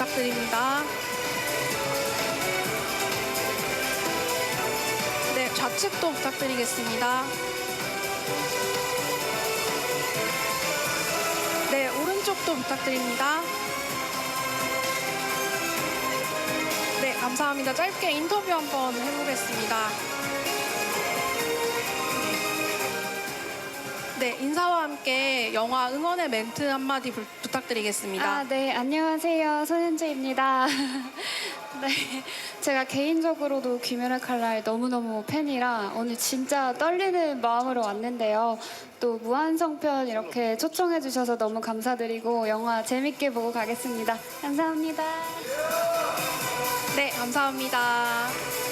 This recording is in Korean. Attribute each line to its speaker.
Speaker 1: 부탁드립니다. 네, 좌측도 부탁드리겠습니다. 네, 오른쪽도 부탁드립니다. 네, 감사합니다. 짧게 인터뷰 한번 해보겠습니다. 네, 인사와 함께 영화 응원의 멘트 한마디 부, 부탁드리겠습니다.
Speaker 2: 아, 네, 안녕하세요. 손현주입니다. 네, 제가 개인적으로도 귀멸의 칼날 너무너무 팬이라 오늘 진짜 떨리는 마음으로 왔는데요. 또 무한성편 이렇게 초청해 주셔서 너무 감사드리고 영화 재밌게 보고 가겠습니다. 감사합니다.
Speaker 1: 네, 감사합니다.